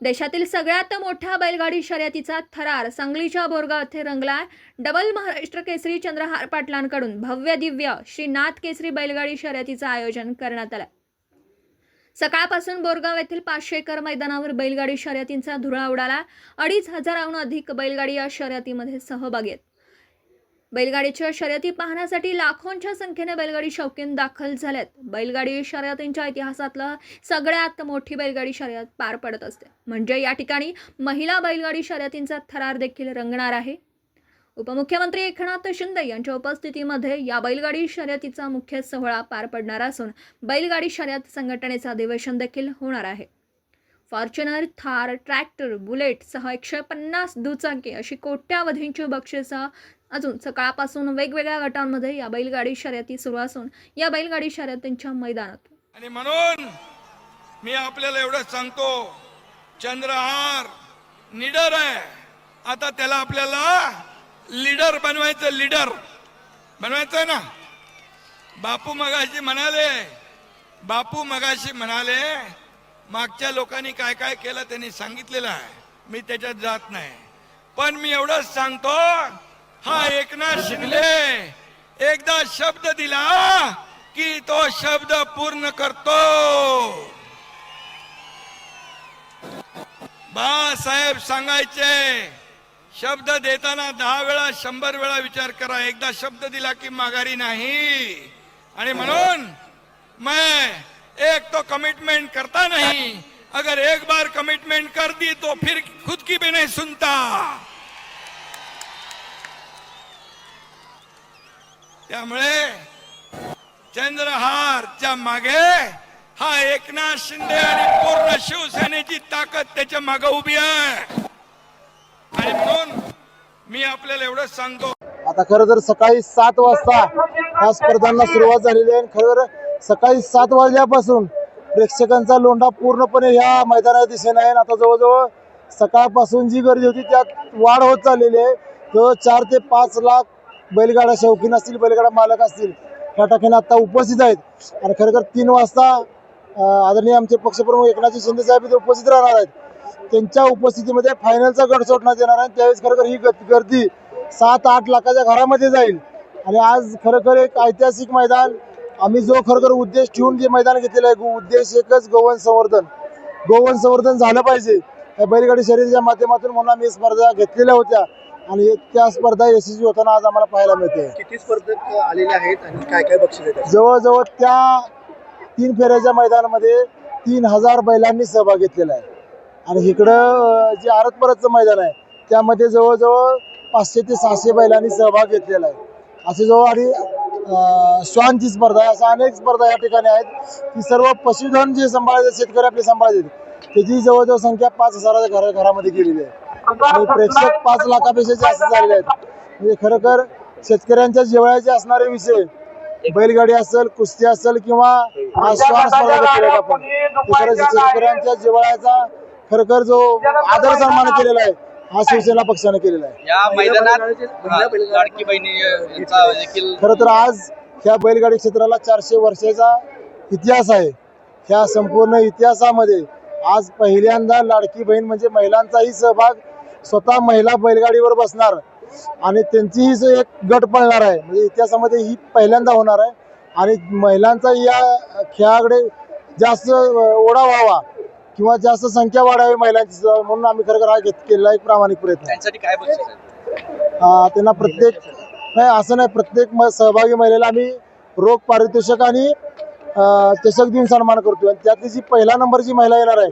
देशातील सगळ्यात मोठ्या बैलगाडी शर्यतीचा थरार सांगलीच्या बोरगाव येथे रंगला डबल महाराष्ट्र केसरी चंद्रहार पाटलांकडून भव्य दिव्य श्री नाथ केसरी बैलगाडी शर्यतीचं आयोजन करण्यात आलं सकाळपासून बोरगाव येथील पाचशे एकर मैदानावर बैलगाडी शर्यतींचा धुळा उडाला. अडीच हजाराहून अधिक बैलगाडी या शर्यतीमध्ये सहभागी आहेत. बैलगाडीच्या शर्यती पाहण्यासाठी लाखोंच्या संख्येने बैलगाडी शौकीन दाखल झाल्यात बैलगाडी शर्यतींच्या इतिहासातलं सगळ्यात मोठी बैलगाडी शर्यत पार पडत असते. म्हणजे या ठिकाणी महिला बैलगाडी शर्यतींचा थरार देखील रंगणार आहे. उपमुख्यमंत्री एकनाथ शिंदे यांच्या उपस्थितीमध्ये या बैलगाडी शर्यतीचा मुख्य सोहळा पार पडणार असून बैलगाडी शर्यत संघटनेचं अधिवेशन देखील होणार आहे. फॉर्च्युनर थार ट्रॅक्टर बुलेट सह एकशे पन्नास दुचाकी अशी कोट्यावधींची बक्षिसं अजून सकाळपासून वेगवेगळ्या गटांमध्ये या बैलगाडी शर्यती सुरू असून या बैलगाडी शर्यतींच्या मैदानात. आणि म्हणून मी आपल्याला एवढं सांगतो चंद्रहार निडर आहे. आता त्याला आपल्याला लीडर बनवायचं लीडर. बनवायचं आहे ना? बापू मगाशी म्हणाले बापू मगाशी म्हणाले मागच्या लोकांनी काय काय केलं त्यांनी सांगितलेलं आहे. मी त्याच्यात जात नाही. पण मी एवढंच सांगतो हा एकनाथ शिंदे एकदा शब्द दिला की तो शब्द पूर्ण करतो. बाळासाहेब सांगायचे शब्द देताना दहा वेळा शंभर वेळा विचार करा. एकदा शब्द दिला की माघारी नाही. आणि म्हणून मैं एक तो कमिटमेंट करता नहीं। अगर एक बार कमिटमेंट कर दी तो फिर खुद की भी नहीं सुनता। त्यामुळे चंद्रहारच्या मागे हा एकनाथ शिंदे आणि पूर्ण शिवसेनेची ताकद त्याच्यामागे उभी आहे. आणि म्हणून मी आपल्याला एवढंच सांगतो. आता खरं तर सकाळी सात वाजता या स्पर्धांना सुरुवात झालेली आहे आणि खरं सकाळी सात वाजल्यापासून प्रेक्षकांचा लोंढा पूर्णपणे ह्या मैदानाच्या दिशेने आहे. आता जवळजवळ सकाळपासून जी गर्दी होती त्यात वाढ होत चाललेली आहे. जवळ चार ते पाच लाख बैलगाडा शौकीन असतील बैलगाडा मालक असतील ह्या ठिकाणी आत्ता उपस्थित आहेत. आणि खरं तीन वाजता आदरणीय आमचे पक्षप्रमुख एकनाथजी शिंदे साहेब इथे उपस्थित राहणार आहेत. त्यांच्या उपस्थितीमध्ये फायनलचा गट सोडण्यात येणार आहे. त्यावेळेस खरं ही ग- गर्दी सात आठ लाखाच्या घरामध्ये जाईल. आणि आज खरोखर एक ऐतिहासिक मैदान आम्ही जो खरोखर उद्देश ठेवून जे मैदान घेतलेलं आहे उद्देश एकच गोवन संवर्धन. गोवन संवर्धन झालं पाहिजे. या बैलगाडी शर्यतीच्या माध्यमातून म्हणून आम्ही स्पर्धा घेतलेल्या होत्या. आणि त्या स्पर्धा यशस्वी होताना आज आम्हाला पाहायला मिळते. किती स्पर्धक आलेले आहेत आणि काय काय बक्षीस जवळजवळ त्या तीन फेऱ्याच्या मैदानामध्ये तीन हजार बैलांनी सहभाग घेतलेला आहे. आणि इकडं जे आरत परतचं मैदान आहे त्यामध्ये जवळजवळ पाचशे ते सहाशे बैलांनी सहभाग घेतलेला आहे. असे जवळ आणि श्वानची स्पर्धा आहे अशा अनेक स्पर्धा या ठिकाणी आहेत. की सर्व पशुधन जे सांभाळतात शेतकरी आपले सांभाळतात त्याची जवळजवळ संख्या पाच हजाराच्या घरा घरामध्ये गेलेली आहे. आणि प्रेक्षक पाच लाखापेक्षा जास्त झालेले आहेत. म्हणजे खरोखर शेतकऱ्यांच्या जेवळ्याचे असणारे विषय बैलगाडी असेल कुस्ती असेल किंवा श्वान स्पर्धा आपण. शेतकऱ्यांच्या जिव्हाळ्याचा खरोखर जो आदर सन्मान केलेला आहे हा शिवसेना पक्षाने केलेला आहे. या मैदानात लाडकी बहिणी यांचा देखील खरं तर आज ह्या बैलगाडी क्षेत्राला चारशे वर्षाचा इतिहास आहे. ह्या संपूर्ण इतिहासामध्ये आज पहिल्यांदा लाडकी बहीण म्हणजे महिलांचाही सहभाग स्वतः महिला बैलगाडीवर बसणार आणि त्यांचीही एक गट पळणार आहे. म्हणजे इतिहासामध्ये ही पहिल्यांदा होणार आहे. आणि महिलांचा या खेळाकडे जास्त ओढा व्हावा. किंवा जास्त संख्या वाढावी महिलांची. म्हणून आम्ही खरं हा घेत केलेला एक प्रामाणिक प्रयत्न. काय त्यांना प्रत्येक नाही असं नाही प्रत्येक सहभागी महिलेला आम्ही रोख पारितोषिक आणि चषक देऊन सन्मान करतो आणि त्यातली जी पहिला नंबरची महिला येणार आहे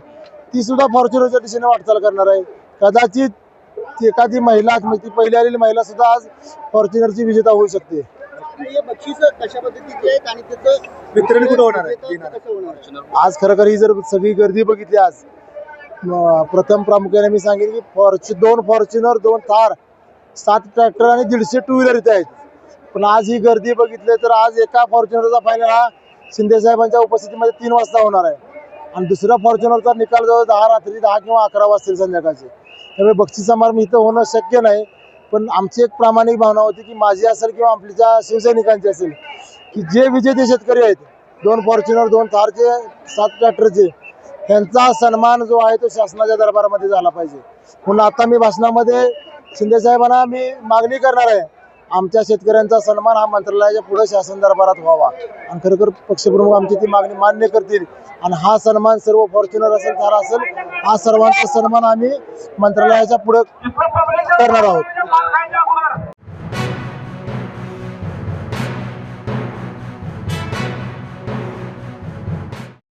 ती सुद्धा फॉर्च्युनरच्या दिशेने वाटचाल करणार आहे. कदाचित एखादी महिला म्हणजे ती पहिली आलेली महिला सुद्धा आज फॉर्च्युनरची विजेता होऊ शकते. हे बक्षीस कशा पद्धतीचे आहेत आणि त्याचं वितरण कुठं होणार आहे? देणार कसं होणार? आहे? आज खरोखर ही जर सगळी गर्दी बघितली आज म, प्रथम प्रामुख्याने मी सांगेन की फॉर्च्यु दोन फॉर्च्युनर दोन थार सात ट्रॅक्टर आणि दीडशे टू व्हीलर इथे आहेत. पण आज ही गर्दी बघितली तर आज एका फॉर्च्युनरचा फायनल हा शिंदे साहेबांच्या उपस्थितीमध्ये तीन वाजता होणार आहे. आणि दुसऱ्या फॉर्च्युनरचा निकाल जवळ दहा रात्री दहा किंवा अकरा वाजतील संध्याकाळचे. त्यामुळे बक्षीस समारंभ इथं होणं शक्य नाही. पण आमची एक प्रामाणिक भावना होती की माझी असेल किंवा आपल्या शिवसैनिकांची असेल की जे विजेते शेतकरी आहेत दोन फॉर्च्युनर दोन थारचे सात ट्रॅक्टरचे ह्यांचा सन्मान जो आहे तो शासनाच्या दरबारामध्ये झाला पाहिजे. म्हणून आता मी भाषणामध्ये शिंदेसाहेबांना मी मागणी करणार आहे आमच्या शेतकऱ्यांचा सन्मान हा मंत्रालयाच्या पुढे शासन दरबारात व्हावा. आणि खरोखर पक्षप्रमुख आमची ती मागणी मान्य करतील. आणि हा सन्मान सर्व फॉर्च्युनर असेल थार असेल हा सर्वांचा सन्मान आम्ही मंत्रालयाच्या पुढे करणार आहोत.